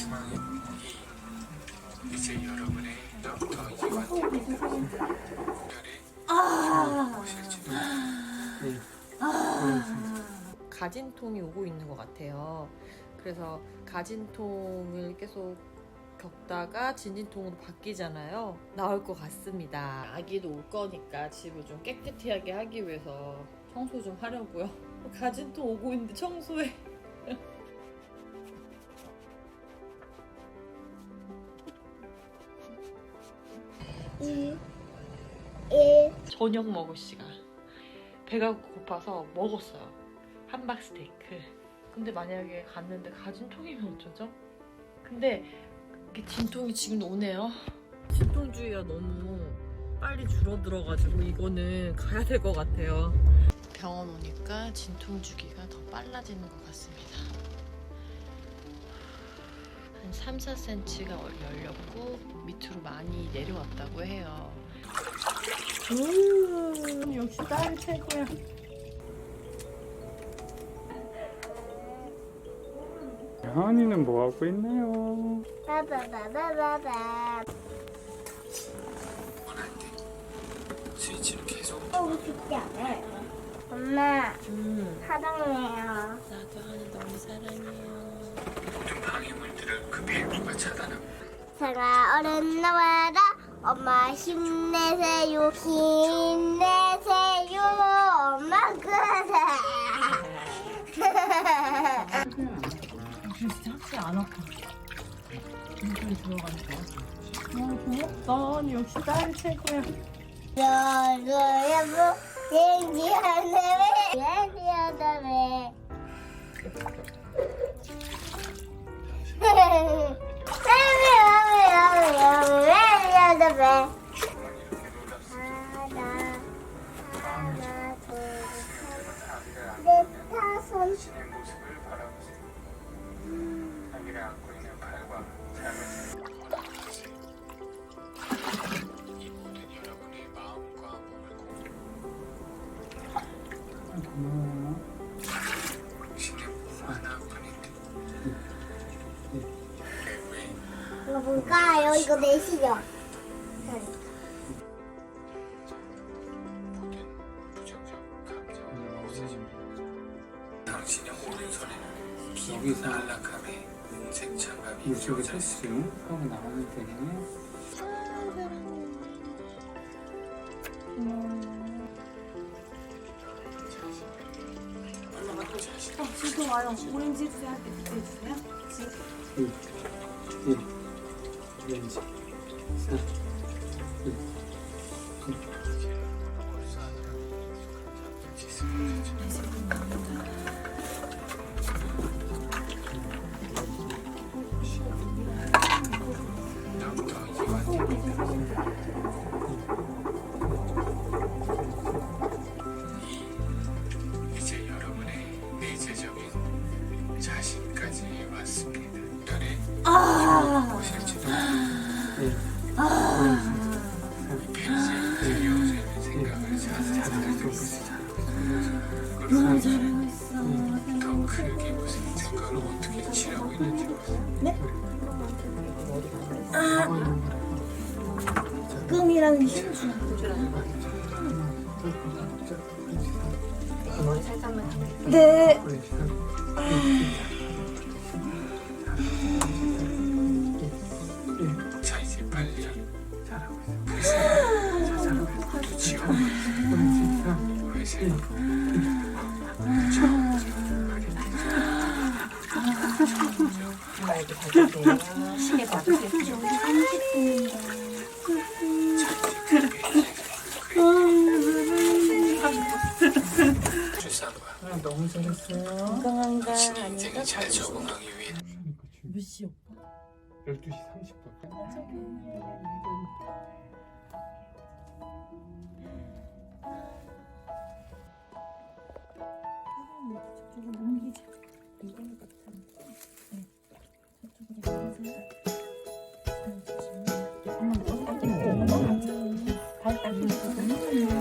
중앙에 이 이제 여러분의 더 이완됩니다. 별에 보실지도 가진통이 오고 있는 것 같아요. 그래서 가진통을 계속 겪다가 진진통으로 바뀌잖아요. 나올 것 같습니다. 아기도 올 거니까 집을 좀 깨끗하게 하기 위해서 청소 좀 하려고요. 가진통 오고 있는데 청소해. 저녁 먹을 시간. 배가 고파서 먹었어요. 함박 스테이크. 근데 만약에 갔는데 가진 통이면 어쩌죠? 근데 이게 진통이 지금 오네요. 진통주의가 너무 빨리 줄어들어가지고 이거는 가야 될 것 같아요. 병원 오니까 진통 주기가 더 빨라지는 것 같습니다. 한 3, 4cm가 열렸고 밑으로 많이 내려왔다고 해요. 음, 역시 딸이 최고야. 하은이는 뭐 하고 있나요? 스위치를 계속 어, 쉽지 않아요. 엄마, 음, 사랑해요. 나도 하니 너무 사랑해요. 모든 방해물들을 그 벨트가 차단하고 사가 어른 나와라. 엄마 힘내세요. 힘내세요. 엄마 그래. 진짜 확실히 안 아파. 진통이 들어가니까. 아, 고맙다. 역시 딸이 최고야. 여러분, 얘기하네. 얘기하네. 하나, 하나, 둘, 셋, 넷, 다섯. 모습을 바라보세요. 아 기분 안락함의 은색 장갑이 껴져 있습니다. 하고 나가면 되네. 지금 와요. 오렌지 주세요. 네, 주세요. 지금. 1, 2, 왠지. 4, 더 너무 잘하고 있어. 더 크게 무슨 생각을 어떻게 치라고 있는지 끔이랑 힘 주. 네. 자 이제 빨리 잘하고 있어. 잘하고 지워. 회색. 시계 봐주세요. 출산과 아, 너무 잘했어요. 건강한가 신의 인생에 잘 적응하기 위해 몇 시 오빠? 12시 30분. 저쪽으로 옮기자.